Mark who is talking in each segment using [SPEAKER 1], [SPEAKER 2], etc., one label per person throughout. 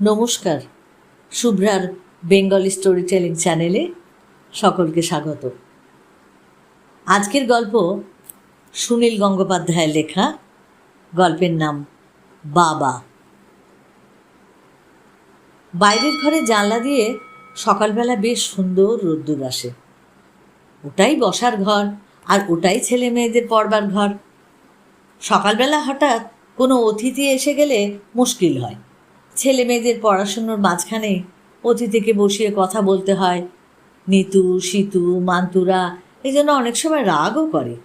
[SPEAKER 1] নমস্কার, শুভ্রার Bengali story telling চ্যানেলে সকলকে স্বাগত। আজকের গল্প সুনীল গঙ্গোপাধ্যায়ের লেখা, গল্পের নাম বাবা। বাইরের ঘরে জানলা দিয়ে সকালবেলা বেশ সুন্দর রোদ্দুর আসে। ওটাই বসার ঘর আর ওটাই ছেলে মেয়েদের পড়বার ঘর। সকালবেলা হঠাৎ কোনো অতিথি এসে গেলে মুশকিল হয়। ছেলে মেয়েদের পড়াশুনোর মাঝখানে অতিথিকে বসিয়ে কথা বলতে হয়। নিতু, সিতু, মান্তুরা এই জন্য অনেক সময় রাগও করে।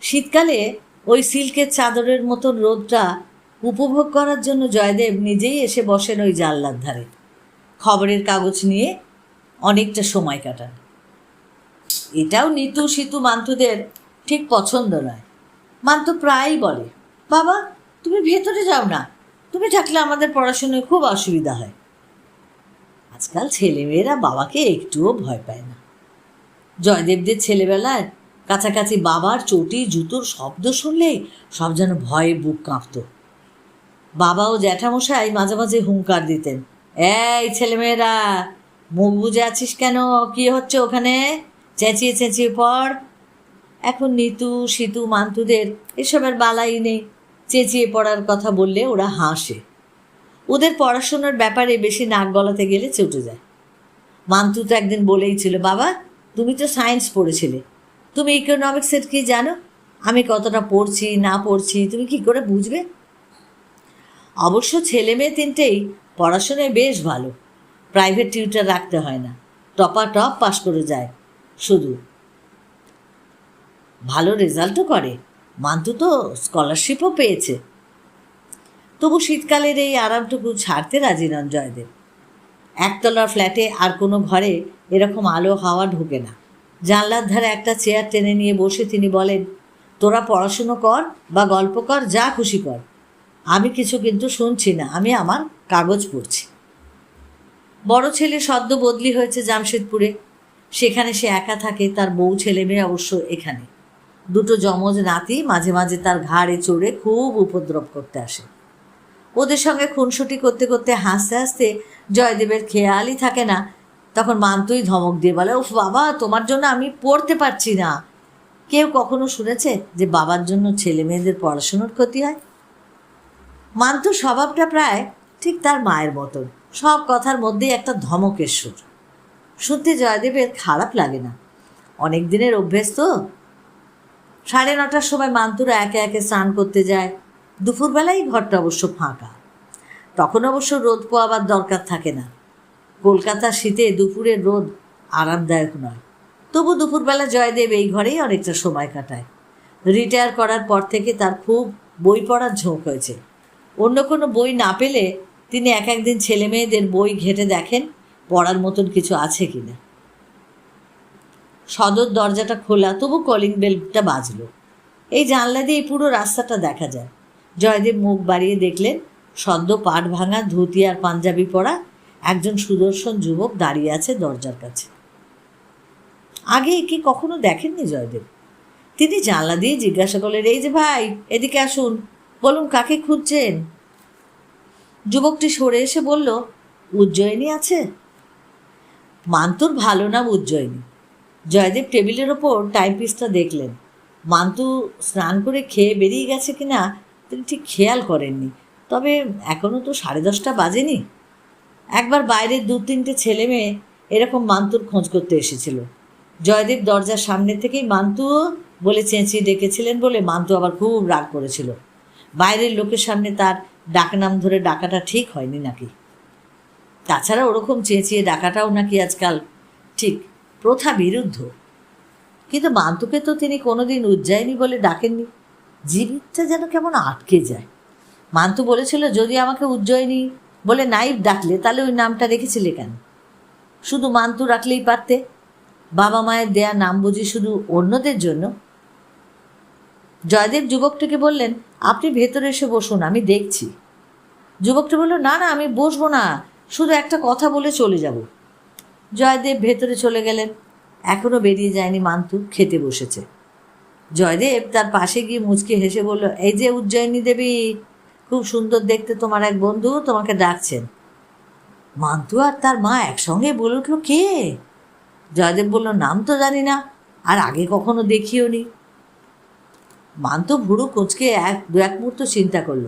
[SPEAKER 1] শীতকালে ওই সিল্কের চাদরের মতন রোদটা উপভোগ করার জন্য জয়দেব নিজেই এসে বসেন ওই জানলার ধারে। খবরের কাগজ নিয়ে অনেকটা সময় কাটান। এটাও নিতু, সিতু, মান্তুদের ঠিক পছন্দ নয়। মান্তু প্রায়ই বলে, বাবা, তুমি ভেতরে যাও না। তুমি থাকলে আমাদের পড়াশোনায় খুব অসুবিধা হয়। আজকাল ছেলেমেয়েরা বাবাকে একটুও ভয় পায় না। জয়দেবদের ছেলেবেলায় কাছাকাছি বাবার চটি, জুতোর শব্দ শুনলেই সব যেন ভয়ে বুক কাঁপত। বাবা ও জ্যাঠামশাই মাঝে মাঝে হুঙ্কার দিতেন, এই ছেলেমেয়েরা, মুখ বুঝে আছিস কেন? কি হচ্ছে ওখানে? চেঁচিয়ে চেঁচিয়ে পড়। এখন নিতু, সিতু, মান্তুদের এসবের বালাই নেই। চেঁচিয়ে পড়ার কথা বললে ওরা হাসে। ওদের পড়াশোনার ব্যাপারে বেশি নাক গলাতে গেলে চটে যায়। মান্তু তো একদিন বলেই ছিল, বাবা, তুমি তো সায়েন্স পড়েছিলে। তুমি ইকোনমিক্সের কি জানো? আমি কতটা পড়ছি, না পড়ছি, তুমি কি করে বুঝবে? অবশ্য ছেলে মেয়ে তিনটেই পড়াশোনায় বেশ ভালো। প্রাইভেট টিউটার রাখতে হয় না। টপা টপ পাশ করে যায়, শুধু। ভালো রেজাল্টও করে। মান্তু তো স্কলারশিপও পেয়েছে। তবু শীতকালের এই আরামটুকু ছাড়তে রাজি নন জয়দেব। একতলার ফ্ল্যাটে আর কোনো ঘরে এরকম আলো হাওয়া ঢোকে না। জানলার ধারে একটা চেয়ার টেনে নিয়ে বসে তিনি বলেন, তোরা পড়াশুনো কর বা গল্প কর, যা খুশি কর। আমি কিছু কিন্তু শুনছি না, আমি আমার কাগজ পড়ছি। বড় ছেলে সদ্য বদলি হয়েছে জামশেদপুরে। সেখানে সে একা থাকে, তার বউ ছেলে মেয়ে অবশ্য এখানে। দুটো যমজ নাতি মাঝে মাঝে তার ঘাড়ে চড়ে খুব উপদ্রব করতে আসে। ওদের সঙ্গে খুনসুটি করতে করতে হাসতে হাসতে জয়দেবের খেয়ালই থাকে না। তখন মান্তুই ধমক দিয়ে বলে, উফ বাবা, তোমার জন্য আমি পড়তে পারছি না। কেউ কখনো শুনেছে যে বাবার জন্য ছেলে মেয়েদের পড়াশুনোর ক্ষতি হয়? মান্তু স্বভাবটা প্রায় ঠিক তার মায়ের মতন। সব কথার মধ্যেই একটা ধমকের সুর। শুনতে জয়দেবের খারাপ লাগে না। অনেক দিনের অভ্যেস তো। সাড়ে নটার সময় মান্তুরা একে একে স্নান করতে যায়। দুপুরবেলায় ঘরটা অবশ্য ফাঁকা। তখন অবশ্য রোদ পোয়াবার দরকার থাকে না। কলকাতার শীতে দুপুরের রোদ আরামদায়ক নয়। তবু দুপুরবেলা জয়দেব এই ঘরেই অনেকটা সময় কাটায়। রিটায়ার করার পর থেকে তার খুব বই পড়ার ঝোঁক হয়েছে। অন্য কোনো বই না পেলে তিনি এক একদিন ছেলে মেয়েদের বই ঘেটে দেখেন পড়ার মতন কিছু আছে কিনা। সদর দরজাটা খোলা, তবু কলিং বেলটা বাজলো। এই জানলা দিয়ে পুরো রাস্তাটা দেখা যায়। জয়দেব মুখ বাড়িয়ে দেখলেন, সদ্য পাট ভাঙা ধুতি আর পাঞ্জাবি পরা একজন সুদর্শন যুবক দাঁড়িয়ে আছে দরজার কাছে। আগে একে কখনো দেখেননি জয়দেব। তিনি জানলা দিয়ে জিজ্ঞাসা করলেন, এই যে ভাই, এদিকে আসুন। বলুন, কাকে খুঁজছেন? যুবকটি সরে এসে বলল, উজ্জয়িনী আছে। মান্তুর ভালো নাম উজ্জয়িনী। জয়দেব টেবিলের ওপর টাইপিসটা দেখলেন। মান্তু স্নান করে খেয়ে বেরিয়ে গেছে কি না তিনি ঠিক খেয়াল করেননি। তবে এখনও তো সাড়ে দশটা বাজেনি। একবার বাইরের দু তিনটে ছেলে মেয়ে এরকম মান্তুর খোঁজ করতে এসেছিল। জয়দেব দরজার সামনে থেকেই মান্তু বলে চেঁচিয়ে ডেকেছিলেন বলে মান্তু আবার খুব রাগ করেছিল। বাইরের লোকের সামনে তার ডাকনাম ধরে ডাকাটা ঠিক হয়নি নাকি। তাছাড়া ওরকম চেঁচিয়ে ডাকাটাও নাকি আজকাল ঠিক প্রথা বিরুদ্ধ। কিন্তু মান্তুকে তো তিনি কোনোদিন উজ্জয়িনী বলে ডাকেননি। জীবিতটা যেন কেমন আটকে যায়। মান্তু বলেছিল, যদি আমাকে উজ্জয়িনী বলে নাইব ডাকলে, তাহলে ওই নামটা রেখেছিলে কেন? শুধু মান্তু রাখলেই পারতে। বাবা মায়ের দেয়া নাম বুঝি শুধু অন্যদের জন্য? জয়দেব যুবকটিকে বললেন, আপনি ভেতরে এসে বসুন, আমি দেখছি। যুবকটি বলল, না না, আমি বসবো না। শুধু একটা কথা বলে চলে যাব। জয়দেব ভেতরে চলে গেলেন। এখনও বেরিয়ে যায়নি মান্তু, খেতে বসেছে। জয়দেব তার পাশে গিয়ে মুচকে হেসে বলল, এই যে উজ্জয়িনী দেবী, খুব সুন্দর দেখতে তোমার এক বন্ধু তোমাকে ডাকছেন। মান্তু আর তার মা একসঙ্গে বলে উঠল, কে? জয়দেব বলল, নাম তো জানি না, আর আগে কখনো দেখিও নি। মান্তু ভুরু কোচকে এক দু এক মুহূর্ত চিন্তা করল।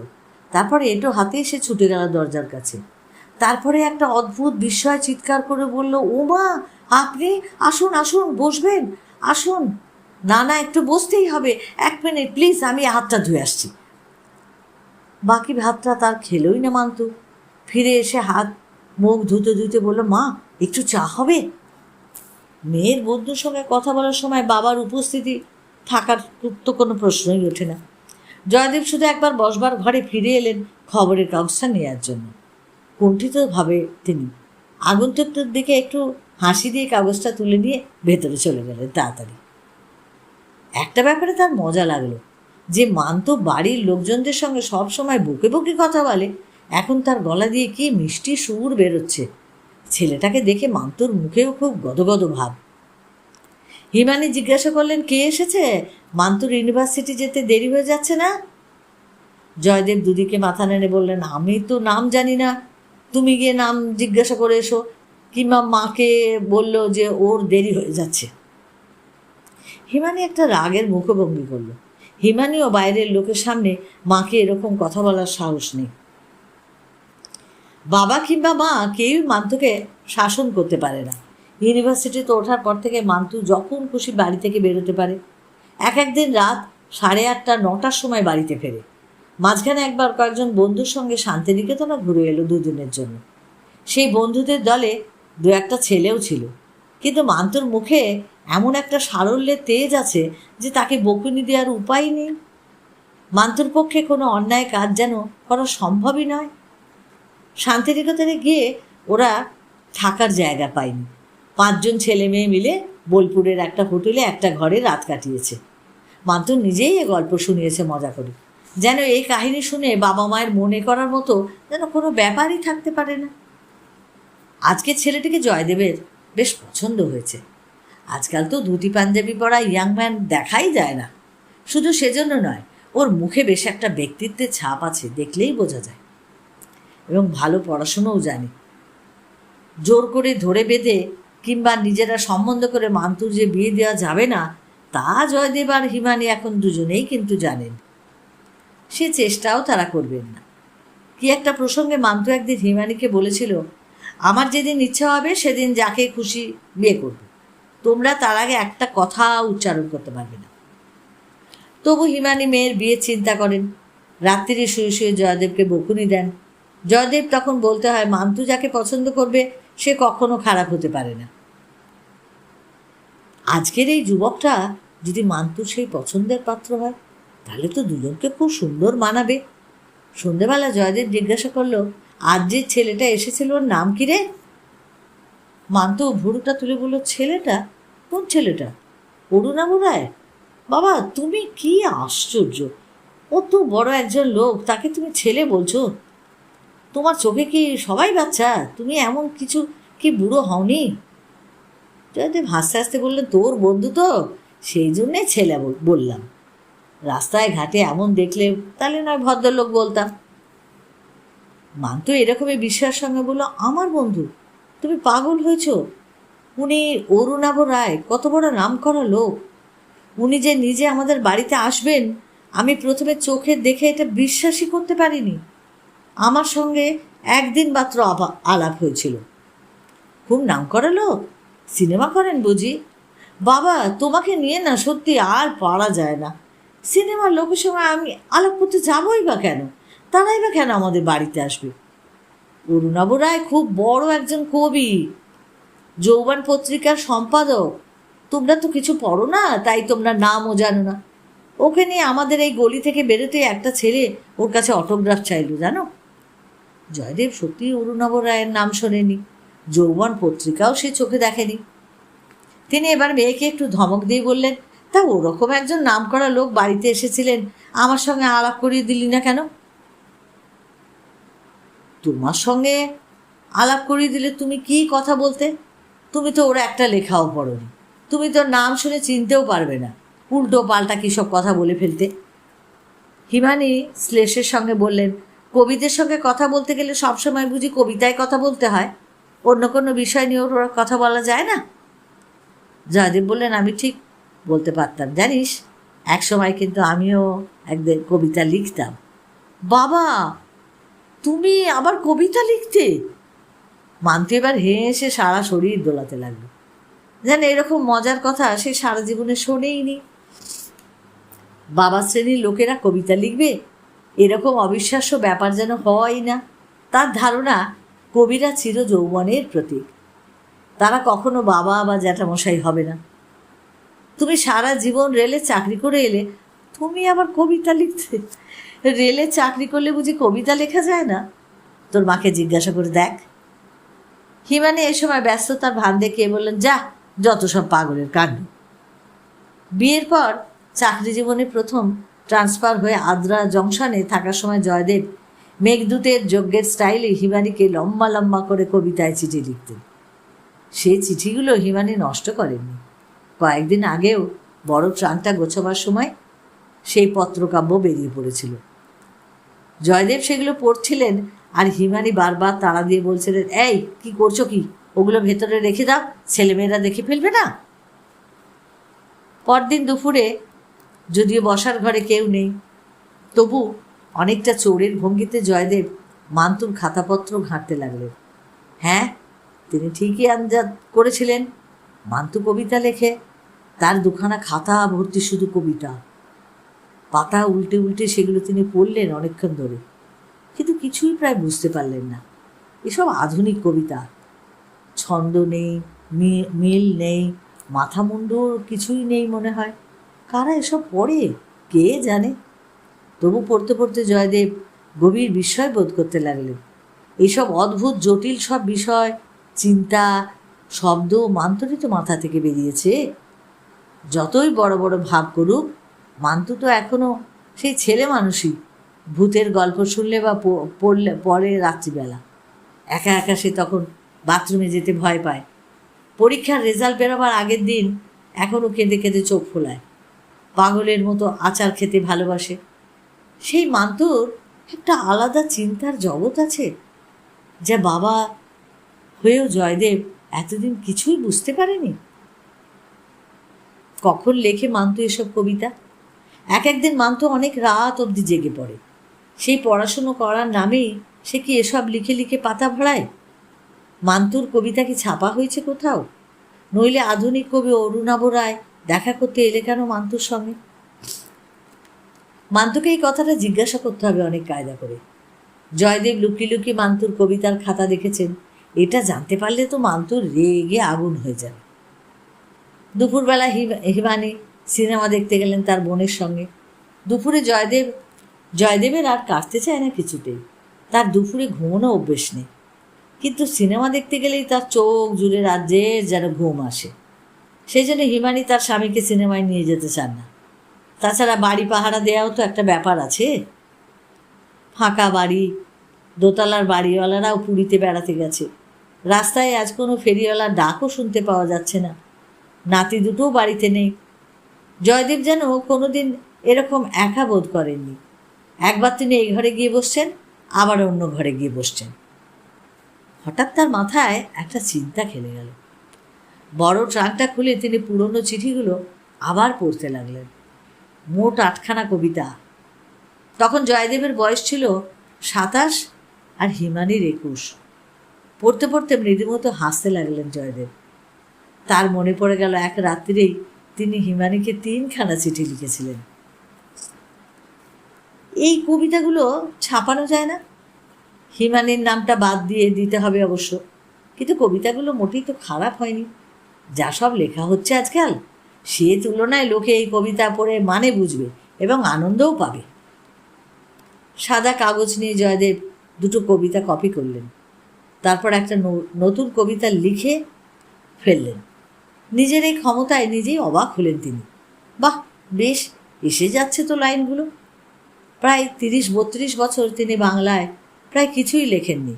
[SPEAKER 1] তারপরে এটো হাতে এসে ছুটে গেল দরজার কাছে। তারপরে একটা অদ্ভুত বিস্ময় চিৎকার করে বলল, ও মা, আপনি আসুন আসুন, বসবেন, আসুন। না না, একটু বসতেই হবে। এক মিনিট, প্লিজ, আমি হাতটা ধুয়ে আসছি। বাকি ভাতটা তার খেলোই না মান্তু। ফিরে এসে হাত, মুখ ধুতে ধুতে বলল, মা, একটু চা হবে? মেয়ের বন্ধুর সঙ্গে কথা বলার সময় বাবার উপস্থিতি থাকার তো কোনো প্রশ্নই ওঠে না। জয়দেব শুধু একবার বসবার ঘরে ফিরে এলেন খবরের কাগজটা নেওয়ার জন্য। কুণ্ঠিতভাবে তিনি আগন্তুকদের দিকে একটু হাসি দিয়ে কাগজটা তুলে নিয়ে ভেতরে চলে গেলেন তাড়াতাড়ি। একটা ব্যাপারে তার মজা লাগল যে মান্ত বাড়ির লোকজনদের সঙ্গে সব সময় বুকে বুকে কথা বলে। এখন তার গলা দিয়ে কি মিষ্টি সুর বেরোচ্ছে। ছেলেটাকে দেখে মান্তর মুখেও খুব গদগদ ভাব। হিমানি জিজ্ঞাসা করলেন, কে এসেছে? মান্তুর ইউনিভার্সিটি যেতে দেরি হয়ে যাচ্ছে না? জয়দেব দুদিকে মাথা নেড়ে বললেন, আমি তো নাম জানি না। তুমি গিয়ে নাম জিজ্ঞাসা করে এসো, কিংবা মাকে বলল যে ওর দেরি হয়ে যাচ্ছে। হিমানি একটা রাগের মুখভঙ্গি করল। হিমানিও বাইরের লোকের সামনে মাকে এরকম কথা বলার সাহস নেই। বাবা কিংবা মা কেউই মান্তুকে শাসন করতে পারে না। ইউনিভার্সিটিতে ওঠার পর থেকে মান্তু যখন খুশি বাড়ি থেকে বেরোতে পারে। এক একদিন রাত সাড়ে আটটা, নটার সময় বাড়িতে ফেরে। মাঝখানে একবার কয়েকজন বন্ধুর সঙ্গে শান্তিনিকেতনে ঘুরে এলো দুদিনের জন্য। সেই বন্ধুদের দলে দু একটা ছেলেও ছিল। কিন্তু মান্তুর মুখে এমন একটা সারল্যের তেজ আছে যে তাকে বকুনি দেওয়ার উপায় নেই। মান্তুর পক্ষে কোনো অন্যায় কাজ যেন করা সম্ভবই নয়। শান্তিনিকেতনে গিয়ে ওরা থাকার জায়গা পায়নি। পাঁচজন ছেলে মেয়ে মিলে বোলপুরের একটা হোটেলে একটা ঘরে রাত কাটিয়েছে। মান্তু নিজেই এ গল্প শুনিয়েছে মজা করে। যেন এই কাহিনী শুনে বাবা মায়ের মনে করার মতো যেন কোনো ব্যাপারই থাকতে পারে না। আজকে ছেলেটিকে জয়দেবের বেশ পছন্দ হয়েছে। আজকাল তো ধুতি পাঞ্জাবি পরা ইয়াং ম্যান দেখাই যায় না। শুধু সেজন্য নয়, ওর মুখে বেশ একটা ব্যক্তিত্বের ছাপ আছে, দেখলেই বোঝা যায়। এবং ভালো পড়াশুনোও জানে। জোর করে ধরে বেঁধে কিংবা নিজেরা সম্বন্ধ করে মান্তুর যে বিয়ে দেওয়া যাবে না, তা জয়দেব আর হিমানি এখন দুজনেই কিন্তু জানেন। সে চেষ্টাও তারা করবেন না। কি একটা প্রসঙ্গে মান্তু একদিন হিমানিকে বলেছিল, আমার যেদিন ইচ্ছা হবে, সেদিন যাকে খুশি বিয়ে করবে। তোমরা তার আগে একটা কথা উচ্চারণ করতে পারবে না। তবু হিমানি মেয়ের বিয়ের চিন্তা করেন। রাত্রিরে শুয়ে শুয়ে জয়দেবকে বকুনি দেন। জয়দেব তখন বলতে হয় মান্তু যাকে পছন্দ করবে, সে কখনো খারাপ হতে পারে না। আজকের এই যুবকটা যদি মান্তুর সেই পছন্দের পাত্র হয় তাহলে তো দুজনকে খুব সুন্দর মানাবে। সন্ধেবেলা জয়দেব জিজ্ঞাসা করল, আজ যে ছেলেটা এসেছিল ওর নাম কি রে? মান্তু ভুরুটা তুলে বলল, ছেলেটা? কোন ছেলেটা? অরুণাবু রায়? বাবা, তুমি কি আশ্চর্য! ও তো বড় একজন লোক, তাকে তুমি ছেলে বলছো? তোমার চোখে কি সবাই বাচ্চা? তুমি এমন কিছু কি বুড়ো হওনি? জয়দেব হাসতে হাসতে বললেন, তোর বন্ধু তো, সেই জন্যে ছেলে বল- বললাম। রাস্তায় ঘাটে এমন দেখলে তাহলে নয় ভদ্রলোক বলতাম। মান্তু এরকমই বিশ্বাস সঙ্গে বলল, আমার বন্ধু, তুমি পাগল হয়েছ। উনি অরুণাভ রায়, কত বড় নাম করা লোক। উনি যে নিজে আমাদের বাড়িতে আসবেন, আমি প্রথমে চোখে দেখে এটা বিশ্বাসই করতে পারিনি। আমার সঙ্গে একদিন মাত্র আলাপ হয়েছিল। খুব নাম করা লোক, সিনেমা করেন বুঝি। বাবা, তোমাকে নিয়ে না সত্যি আর পারা যায় না। সিনেমার লোকের সঙ্গে আমি আলাপ করতে যাবই বা কেন? তারাই বা কেন আমাদের বাড়িতে আসবে? অরুণাভ রায় খুব বড় একজন কবি, যৌবন পত্রিকার সম্পাদক। তোমরা তো কিছু পড়ো না, তাই তোমরা নামও জানো না। ওকে নিয়ে আমাদের এই গলি থেকে বেরোতে একটা ছেলে ওর কাছে অটোগ্রাফ চাইলো, জানো? জয়দেব সত্যি অরুণাভ রায়ের নাম শোনেনি, যৌবন পত্রিকাও সে চোখে দেখেনি। তিনি এবার মেয়েকে একটু ধমক দিয়ে বললেন তা ওরকম একজন নাম করা লোক বাড়িতে এসেছিলেন। আমার সঙ্গে আলাপ করিয়ে দিলি না কেন? তোমার সঙ্গে আলাপ করিয়ে দিলে তুমি কি কথা বলতে? তুমি তো ওরা একটা লেখাও পড়োনি। তুমি তো নাম শুনে চিনতেও পারবে না। উল্টো পাল্টা কী সব কথা বলে ফেলতে? হিমানি শ্লেষের সঙ্গে বললেন, কবিদের সঙ্গে কথা বলতে গেলে সবসময় বুঝি কবিতায় কথা বলতে হয়। অন্য কোনো বিষয় নিয়ে ওর কথা বলা যায় না? জয়দেব বললেন, আমি ঠিক বলতে পারতাম। জানিস, এক সময় কিন্তু আমিও একদিন কবিতা লিখতাম। বাবা, তুমি আবার কবিতা লিখতে? মানতে এবার হেসে সারা শরীর দোলাতে লাগল। যেন এরকম মজার কথা সে সারা জীবনে শোনেইনি। বাবা শ্রেণির লোকেরা কবিতা লিখবে? এরকম অবিশ্বাস্য ব্যাপার যেন হয় না। তার ধারণা, কবিরা চির যৌবনের প্রতীক। তারা কখনো বাবা বা জ্যাঠামশাই হবে না। তুমি সারা জীবন রেলে চাকরি করে এলে তুমি আবার কবিতা লিখতে। রেলে চাকরি করলে বুঝি কবিতা লেখা যায় না? তোর মাকে জিজ্ঞাসা করে দেখ। হিমানে এ সময় ব্যস্ততার ভান দেখিয়ে বললেন, যা, যত সব পাগলের কাণ্ড। বিয়ের পর চাকরি জীবনে প্রথম ট্রান্সফার হয়ে আদ্রা জংশনে থাকার সময় জয়দেব মেঘদূতের যজ্ঞের স্টাইলে হিমানিকে লম্বা লম্বা করে কবিতায় চিঠি লিখতেন। সে চিঠিগুলো হিমানি নষ্ট করেননি। কয়েকদিন আগেও বড় ট্রানটা গোছাবার সময় সেই পত্রকাব্য বেরিয়ে পড়েছিল। জয়দেব সেগুলো পড়ছিলেন আর হিমানি বারবার তাড়া দিয়ে বলছিলেন, এই, কি করছ কি? ওগুলো ভেতরে রেখে দাও, ছেলেমেয়েরা দেখে ফেলবে না? পরদিন দুপুরে যদিও বসার ঘরে কেউ নেই, তবু অনেকটা চোরের ভঙ্গিতে জয়দেব মান্তুর খাতাপত্র ঘাঁটতে লাগলেন। হ্যাঁ তিনি ঠিকই আন্দাজ করেছিলেন। মান্তু কবিতা লেখে তার দুখানা খাতা ভর্তি শুধু কবিতা। পাতা উল্টে উল্টে সেগুলো তিনি পড়লেন অনেকক্ষণ ধরে। কিন্তু কিছুই প্রায় বুঝতে পারলেন না। এসব আধুনিক কবিতা। ছন্দ নেই মিল নেই মাথা মুন্ডু কিছুই নেই মনে হয়। কারা এসব পড়ে? কে জানে? তবু পড়তে পড়তে জয়দেব গভীর বিস্ময় বোধ করতে লাগলেন। এইসব অদ্ভুত, জটিল সব বিষয়, চিন্তা, শব্দ মান্তরিত মাথা থেকে বেরিয়েছে। যতই বড় বড় ভাব করুক মান্তু তো এখনও সেই ছেলে মানুষই। ভূতের গল্প শুনলে বা পড়লে পরে রাত্রিবেলা। একা একা সে তখন বাথরুমে যেতে ভয় পায়। পরীক্ষার রেজাল্ট বেরোবার আগের দিন এখনও কেঁদে কেঁদে চোখ ফোলায়। পাগলের মতো আচার খেতে ভালোবাসে। সেই মান্তুর একটা আলাদা চিন্তার জগৎ আছে, যা বাবা হয়েও জয়দেব এতদিন কিছুই বুঝতে পারেনি। কখন লেখে মান্তু এসব কবিতা? এক একদিন মান্তু অনেক রাত অবধি জেগে পড়ে। সেই পড়াশুনো করার নামেই সে কি এসব লিখে লিখে পাতা ভরায়? মান্তুর কবিতা কি ছাপা হয়েছে কোথাও? নইলে আধুনিক কবি অরুণাভ রায় দেখা করতে এলে কেন মান্তুর সঙ্গে? মান্তুকে এই কথাটা জিজ্ঞাসা করতে হবে অনেক কায়দা করে। জয়দেব লুকি লুকি মান্তুর কবিতার খাতা দেখেছেন। এটা জানতে পারলে তো মান্তুর রেগে আগুন হয়ে যাবে। দুপুরবেলা হিমানি সিনেমা দেখতে গেলেন তার বোনের সঙ্গে। দুপুরে জয়দেব, জয়দেবের আর কাটতে চায় না কিছুতেই। তার দুপুরে ঘুমোনো অভ্যেস নেই। কিন্তু সিনেমা দেখতে গেলেই তার চোখ জুড়ে রাজ্যের যেন ঘুম আসে। সেই জন্য হিমানি তার স্বামীকে সিনেমায় নিয়ে যেতে চান না। তাছাড়া বাড়ি পাহারা দেওয়াও তো একটা ব্যাপার আছে। ফাঁকা বাড়ি, দোতলার বাড়িওয়ালারাও পুরীতে বেড়াতে গেছে। রাস্তায় আজ কোনো ফেরিওয়ালার ডাকও শুনতে পাওয়া যাচ্ছে না। নাতি দুটোও বাড়িতে নেই। জয়দেব যেন কোনোদিন এরকম একা বোধ করেননি। একবার তিনি এই ঘরে গিয়ে বসছেন, আবার অন্য ঘরে গিয়ে বসছেন। হঠাৎ তার মাথায় একটা চিন্তা খেলে গেল। বড় ট্রাঙ্কটা খুলে তিনি পুরনো চিঠিগুলো আবার পড়তে লাগলেন। মোট আটখানা কবিতা। তখন জয়দেবের বয়স ছিল সাতাশ আর হিমানির একুশ। পড়তে পড়তে মৃদুমতো হাসতে লাগলেন জয়দেব। তার মনে পড়ে গেল এক রাত্রিরেই তিনি হিমানিকে তিনখানা চিঠি লিখেছিলেন। এই কবিতাগুলো ছাপানো যায় না। হিমানির নামটা বাদ দিয়ে দিতে হবে অবশ্য। কিন্তু কবিতাগুলো মোটেই তো খারাপ হয়নি। যা সব লেখা হচ্ছে আজকাল। সে তুলনায় লোকে এই কবিতা পড়ে মানে বুঝবে এবং আনন্দও পাবে। সাদা কাগজ নিয়ে জয়দেব দুটো কবিতা কপি করলেন। তারপর একটা নতুন কবিতা লিখে ফেললেন। নিজের এই ক্ষমতায় নিজেই অবাক হলেন তিনি। বাহ, বেশ, এসে যাচ্ছে তো লাইনগুলো। প্রায় তিরিশ বত্রিশ বছর তিনি বাংলায় প্রায় কিছুই লেখেননি।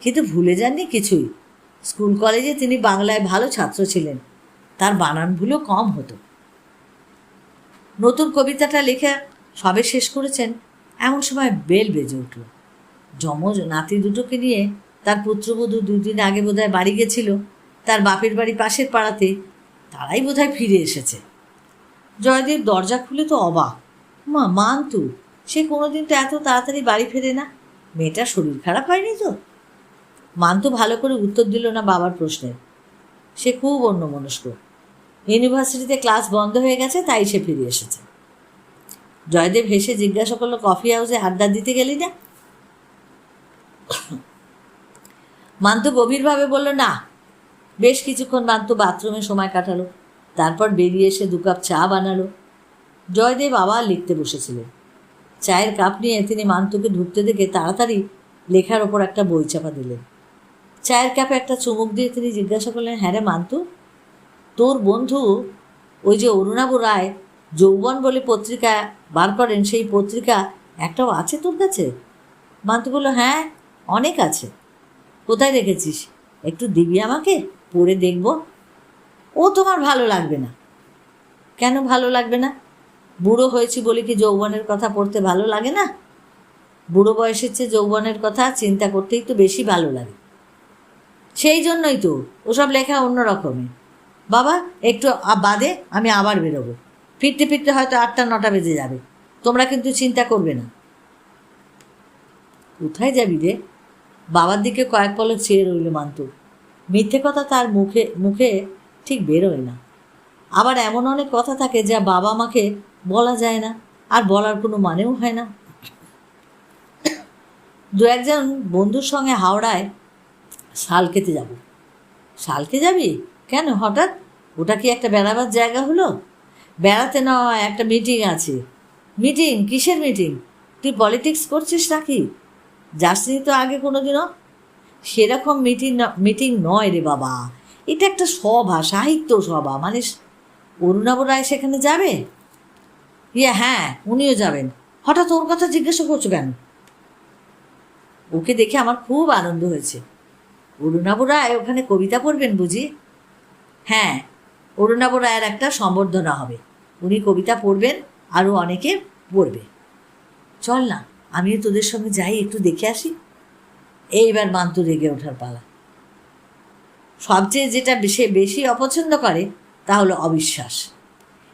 [SPEAKER 1] কিন্তু ভুলে যাননি কিছুই। স্কুল কলেজে তিনি বাংলায় ভালো ছাত্র ছিলেন। তার বানান ভুলও কম হতো। নতুন কবিতাটা লেখা সবে শেষ করেছেন, এমন সময় বেল বেজে উঠল। যমজ নাতি দুটোকে নিয়ে তার পুত্রবধূ দুদিন আগে বোধহয় বাড়ি গেছিল। তার বাপের বাড়ি পাশের পাড়াতে, তারাই বোধহয় ফিরে এসেছে। জয়দেব দরজা খুলে তো অবাক। মা, মান্তু, সে কোনোদিন তো এত তাড়াতাড়ি বাড়ি ফেরে না? মেয়েটার শরীর খারাপ হয়নি তো? মান্তু ভালো করে উত্তর দিল না বাবার প্রশ্নের সে খুব অন্যমনস্ক। ইউনিভার্সিটিতে ক্লাস বন্ধ হয়ে গেছে, তাই সে ফিরে এসেছে। জয়দেব হেসে জিজ্ঞাসা করল, কফি হাউসে আড্ডা দিতে গেলি না? মান্তু গভীরভাবে বলল, না বেশ কিছুক্ষণ মান্তু বাথরুমে সময় কাটালো। তারপর বেরিয়ে এসে দু কাপ চা বানালো। জয়দেব আবার লিখতে বসেছিলেন। চায়ের কাপ নিয়ে তিনি মান্তুকে ঢুকতে দেখে তাড়াতাড়ি লেখার ওপর একটা বই চাপা দিলেন। চায়ের কাপে একটা চুমুক দিয়ে তিনি জিজ্ঞাসা করলেন হ্যাঁ রে মান্তু, তোর বন্ধু ওই যে অরুণাবু রায় যৌবন বলে পত্রিকা বার করেন, সেই পত্রিকা একটাও আছে তোর কাছে? মান্তু বলল হ্যাঁ অনেক আছে। কোথায় রেখেছিস? একটু দিবি আমাকে? পড়ে দেখব, ও তোমার ভালো লাগবে না। কেন ভালো লাগবে না? বুড়ো হয়েছি বলে কি যৌবনের কথা পড়তে ভালো লাগে না? বুড়ো বয়সের চেয়ে যৌবনের কথা চিন্তা করতেই তো বেশি ভালো লাগে। সেই জন্যই তো ওসব লেখা অন্য রকমের। বাবা, একটু বাদে আমি আবার বেরোবো। ফিরতে ফিরতে হয়তো আটটা, নটা বেজে যাবে। তোমরা কিন্তু চিন্তা করবে না। কোথায় যাবি রে? বাবার দিকে কয়েক পলক চেয়ে রইল মান্তু মিথ্যে কথা তার মুখে মুখে ঠিক বেরোয় না। আবার এমন অনেক কথা থাকে যা বাবা মাকে বলা যায় না, আর বলার কোনো মানেও হয় না। দু একজন বন্ধুর সঙ্গে হাওড়ায় শাল খেতে যাব। শালকে যাবি? কেন? হঠাৎ? ওটা কি একটা বেড়াবার জায়গা হলো? বেড়াতে নয়, একটা মিটিং আছে। মিটিং কিসের মিটিং তুই পলিটিক্স করছিস নাকি? যাসনি তো আগে কোনো দিনও সেরকম মিটিং মিটিং নয় রে বাবা। এটা একটা সভা, সাহিত্য সভা। মানে অরুণাব রায় সেখানে যাবে? ইয়ে হ্যাঁ উনিও যাবেন। হঠাৎ ওর কথা জিজ্ঞাসা করছ কেন? ওকে দেখে আমার খুব আনন্দ হয়েছে। অরুণাব রায় ওখানে কবিতা পড়বেন বুঝি? হ্যাঁ অরুণাব রায়ের একটা সম্বর্ধনা হবে। উনি কবিতা পড়বেন, আরও অনেকে পড়বে। চল না, আমিও তোদের সঙ্গে যাই, একটু দেখে আসি। এইবার মান্তু রেগে ওঠার পালা। সবচেয়ে যেটা সে বেশি অপছন্দ করে, তা হলো অবিশ্বাস।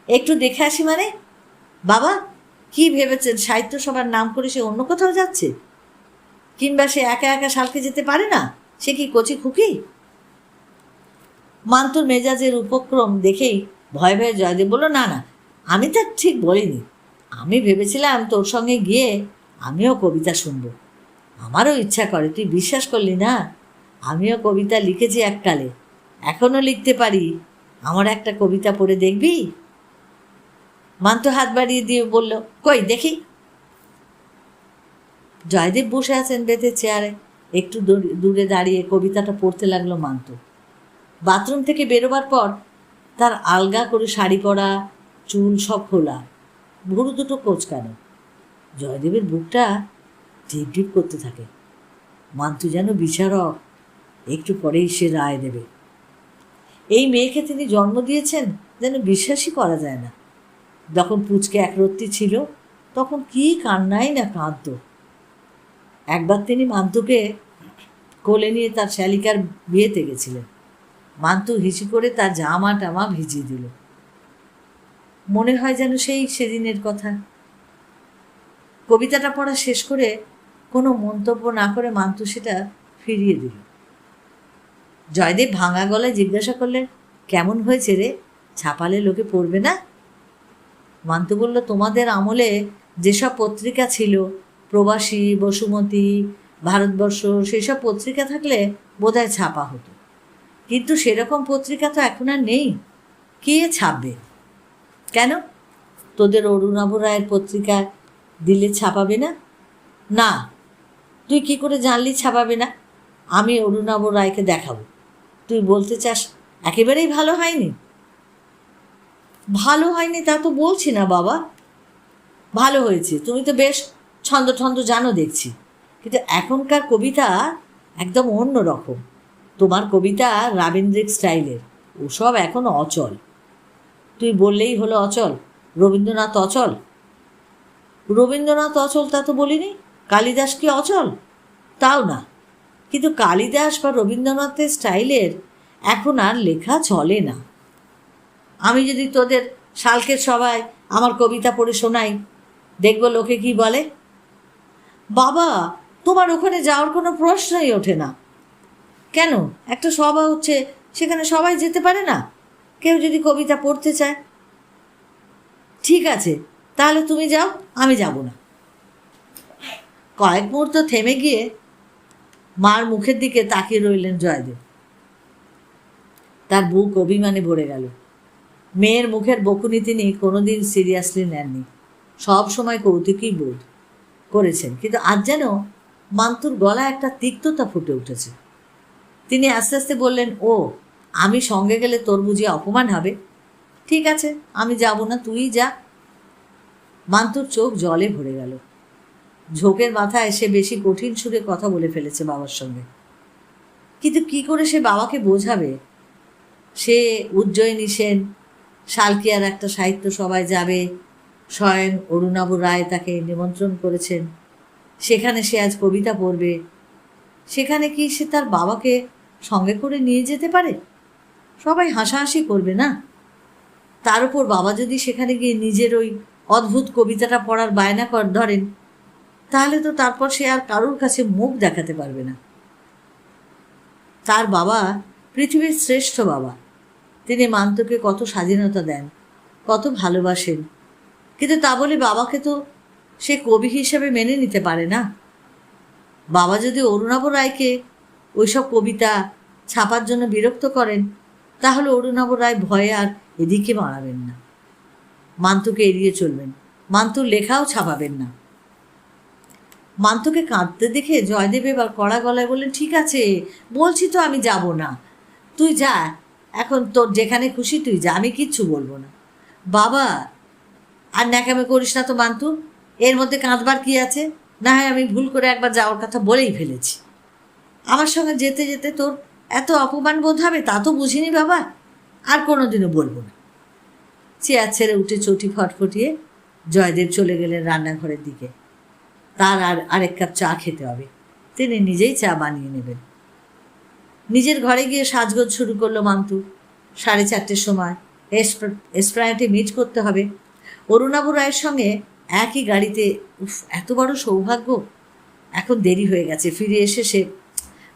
[SPEAKER 1] একটু দেখে আসি মানে? বাবা, কি ভেবেছেন? সাহিত্য সভার নাম করে সে অন্য কোথাও যাচ্ছে? কিংবা সে একা একা শালকে যেতে পারে না? সে কি কচি খুকি? মান্তুর মেজাজের উপক্রম দেখেই ভয় ভয়ে জয়দেব বলল, না না, আমি তা ঠিক বলিনি। আমি ভেবেছিলাম তোর সঙ্গে গিয়ে আমিও কবিতা শুনব। আমারও ইচ্ছা করে, তুই বিশ্বাস করলি না? আমিও কবিতা লিখেছি এককালে, এখনও লিখতে পারি। আমার একটা কবিতা পড়ে দেখবি? মান্তু হাত বাড়িয়ে দিয়ে বলল, কই, দেখি। জয়দেব বসে আছেন বেঁধে চেয়ারে, একটু দূর- দাঁড়িয়ে কবিতাটা পড়তে লাগল মান্তু বাথরুম থেকে বেরোবার পর তার আলগা করে শাড়ি পরা, চুল সব খোলা, ভুরু দুটো কোচকানো। জয়দেবের বুকটা ঢিপ ঢিপ করতে থাকে। মান্তু যেন বিচারক, একটু পরেই সে রায় দেবে। এই মেয়েকে তিনি জন্ম দিয়েছেন যেন বিশ্বাসই করা যায় না। যখন পুচকে একরত্তি ছিল, তখন কি কান্নাই না কাঁদত। একবার তিনি মান্তুকে কোলে নিয়ে তার শ্যালিকার বিয়েতে গেছিলেন। মান্তু হিসি করে তার জামা টামা ভিজিয়ে দিল। মনে হয় যেন সেই সেদিনের কথা। কবিতাটা পড়া শেষ করে কোনো মন্তব্য না করে মান্তু সেটা ফিরিয়ে দিল। জয়দেব ভাঙা গলায় জিজ্ঞাসা করলেন কেমন হয়েছে রে? ছাপালে লোকে পড়বে না? মান্তু বলল, তোমাদের আমলে যেসব পত্রিকা ছিল, প্রবাসী, বসুমতী, ভারতবর্ষ, সেসব পত্রিকা থাকলে বোধহয় ছাপা হতো। কিন্তু সেরকম পত্রিকা তো এখন আর নেই। কে ছাপবে? কেন? তোদের অরুণাভ রায়ের পত্রিকা দিলে ছাপাবে না? না তুই কি করে জানলি ছাপাবে না? আমি অরুণাব রায়কে দেখাবো। তুই বলতে চাস একেবারেই ভালো হয়নি? ভালো হয়নি তা তো বলছি না বাবা। ভালো হয়েছে, তুমি তো বেশ ছন্দ ছন্দ জানো দেখছি। কিন্তু এখনকার কবিতা একদম অন্য রকম। তোমার কবিতা রাবীন্দ্রিক স্টাইলের, ওসব এখন অচল। তুই বললেই হলো অচল। রবীন্দ্রনাথ অচল? রবীন্দ্রনাথ অচল তা তো বলিনি? কালিদাস কি অচল? তাও না। কিন্তু কালিদাস বা রবীন্দ্রনাথের স্টাইলের এখন আর লেখা চলে না। আমি যদি তোদের শালকের সবাই আমার কবিতা পড়ে শোনাই, দেখব লোকে কি বলে। বাবা, তোমার ওখানে যাওয়ার কোনো প্রশ্নই ওঠে না। কেন? একটা সভা হচ্ছে, সেখানে সবাই যেতে পারে না? কেউ যদি কবিতা পড়তে চায়। ঠিক আছে, তাহলে তুমি যাও, আমি যাব না। কয়েক মুহূর্ত থেমে গিয়ে মার মুখের দিকে তাকিয়ে রইলেন জয়দেব। তার বুক অভিমানে ভরে গেল। মেয়ের মুখের বকুনি তিনি কোনোদিন সিরিয়াসলি নেননি। সব সময় কৌতুকই বোধ করেছেন। কিন্তু আজ যেন মান্তুর গলায় একটা তিক্ততা ফুটে উঠেছে। তিনি আস্তে আস্তে বললেন, ও, আমি সঙ্গে গেলে তোর বুঝি অপমান হবে? ঠিক আছে, আমি যাব না, তুই যা। মান্তুর চোখ জলে ভরে গেল। ঝোঁকের মাথায় সে বেশি কঠিন সুরে কথা বলে ফেলেছে বাবার সঙ্গে। কিন্তু কি করে সে বাবাকে বোঝাবে? সে উজ্জয়িনী সেন, শালকিয়ার একটা সাহিত্য সভায় যাবে, স্বয়ং অরুণাব রায় তাকে নিমন্ত্রণ করেছেন। সেখানে সে আজ কবিতা পড়বে। সেখানে কি সে তার বাবাকে সঙ্গে করে নিয়ে যেতে পারে? সবাই হাসাহাসি করবে না? তার উপর বাবা যদি সেখানে গিয়ে নিজের ওই অদ্ভুত কবিতাটা পড়ার বায়না কর, ধরেন তাহলে তো তারপর সে আর কারোর কাছে মুখ দেখাতে পারবে না। তার বাবা পৃথিবীর শ্রেষ্ঠ বাবা। তিনি মান্তকে কত স্বাধীনতা দেন, কত ভালোবাসেন। কিন্তু তা বলে বাবাকে তো সে কবি হিসেবে মেনে নিতে পারে না। বাবা যদি অরুণাভ রায়কে ওইসব কবিতা ছাপার জন্য বিরক্ত করেন, তাহলে অরুণাভ রায় ভয়ে আর এদিকে মারাবেন না। মান্তুকে এড়িয়ে চলবেন। মান্তুর লেখাও ছাপাবেন না। মান্তুকে কাঁদতে দেখে জয়দেব এবার কড়া গলায় বললেন, ঠিক আছে, বলছি তো আমি যাব না। তুই যা, এখন তোর যেখানে খুশি তুই যা, আমি কিচ্ছু বলব না। বাবা, আর ন্যাকামে করিস না তো মান্তু, এর মধ্যে কাঁদবার কি আছে? না হয় আমি ভুল করে একবার যাওয়ার কথা বলেই ফেলেছি। আমার সঙ্গে যেতে যেতে তোর এত অপমান বোধ হবে তা তো বুঝিনি বাবা, আর কোনোদিনও বলব না। চেয়ার ছেড়ে উঠে চটি ফটফটিয়ে জয়দেব চলে গেলেন রান্নাঘরের দিকে। তার আর আরেক কাপ চা খেতে হবে। তিনি নিজেই চা বানিয়ে নেবেন। নিজের ঘরে গিয়ে সাজগোজ শুরু করল মান্তু। সাড়ে চারটের সময় এসপ্রায়টে মিট করতে হবে। অরুণাবু রায়ের সঙ্গে একই গাড়িতে, উফ, এত বড় সৌভাগ্য। এখন দেরি হয়ে গেছে, ফিরে এসে সে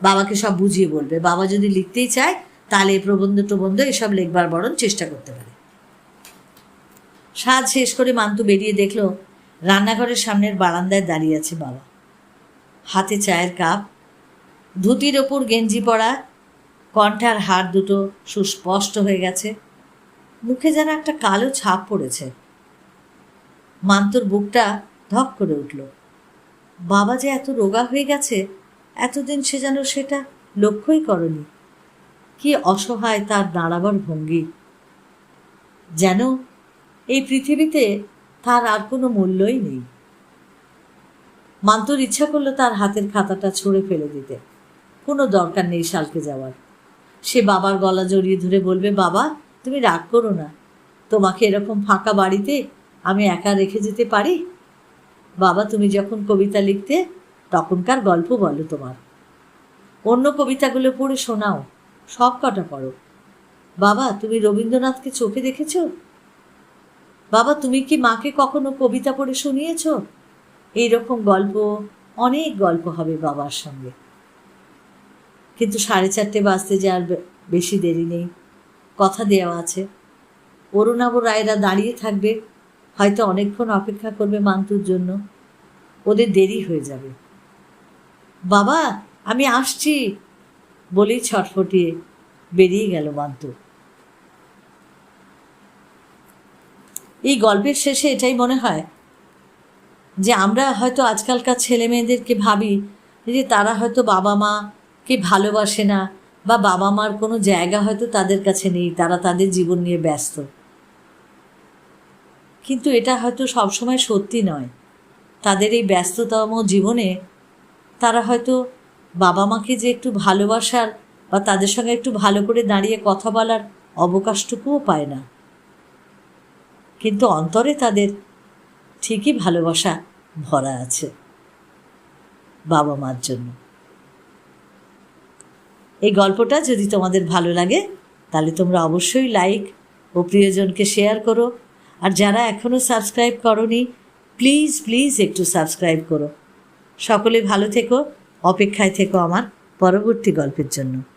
[SPEAKER 1] বাবাকে সব বুঝিয়ে বলবে। বাবা যদি লিখতেই চায়, তাহলে প্রবন্ধ টবন্ধ এসব লেখবার বরং চেষ্টা করতে পারে। সাজ শেষ করে মান্তু বেরিয়ে দেখল রান্নাঘরের সামনের বারান্দায় দাঁড়িয়ে আছে বাবা। হাতে চায়ের কাপ, ধুতির ওপর গেঞ্জি পরা, কণ্ঠার হাড় দুটো সুস্পষ্ট হয়ে গেছে। মুখে যেন একটা কালো ছাপ পড়েছে। মান্তর বুকটা ধক করে উঠল। বাবা যে এত রোগা হয়ে গেছে, এতদিন সে যেন সেটা লক্ষ্যই করনি। কি অসহায় তার দাঁড়াবার ভঙ্গি। যেন এই পৃথিবীতে তার আর কোনো মূল্যই নেই। মান্তর ইচ্ছা করল তার হাতের খাতাটা ছুঁড়ে ফেলে দিতে। কোনো দরকার নেই শালকে যাওয়ার। সে বাবার গলা জড়িয়ে ধরে বলবে, বাবা, তুমি রাগ করো না। তোমাকে এরকম ফাঁকা বাড়িতে আমি একা রেখে যেতে পারি? বাবা, তুমি যখন কবিতা লিখতে, তখনকার গল্প বলো তোমার। অন্য কবিতাগুলো পড়ে শোনাও, সব কটা পড়ো। বাবা, তুমি রবীন্দ্রনাথকে চোখে দেখেছ? বাবা, তুমি কি মাকে কখনো কবিতা পড়ে শুনিয়েছ? এইরকম গল্প, অনেক গল্প হবে বাবার সঙ্গে। কিন্তু সাড়ে চারটে বাজতে যে আর বেশি দেরি নেই। কথা দেওয়া আছে। অরুণাব রায়রা দাঁড়িয়ে থাকবে। হয়তো অনেকক্ষণ অপেক্ষা করবে মান্তুর জন্য। ওদের দেরি হয়ে যাবে। বাবা, আমি আসছি। বলেই ছটফটিয়ে বেরিয়ে গেল মান্তু। এই গল্পের শেষে এটাই মনে হয় যে আমরা হয়তো আজকালকার ছেলে মেয়েদেরকে ভাবি যে তারা হয়তো বাবা মাকে ভালোবাসে না বা বাবা মার কোনো জায়গা হয়তো তাদের কাছে নেই, তারা তাদের জীবন নিয়ে ব্যস্ত। কিন্তু এটা হয়তো সবসময় সত্যি নয়। তাদের এই ব্যস্ততম জীবনে তারা হয়তো বাবা মাকে যে একটু ভালোবাসার বা তাদের সঙ্গে একটু ভালো করে দাঁড়িয়ে কথা বলার অবকাশটুকুও পায় না। কিন্তু অন্তরে তাদের ঠিকই ভালোবাসা ভরা আছে বাবা মার জন্য। এই গল্পটা যদি তোমাদের ভালো লাগে, তাহলে তোমরা অবশ্যই লাইক ও প্রিয়জনকে শেয়ার করো। আর যারা এখনও সাবস্ক্রাইব করনি প্লিজ প্লিজ একটু সাবস্ক্রাইব করো। সকলে ভালো থেকো, অপেক্ষায় থেকো আমার পরবর্তী গল্পের জন্য।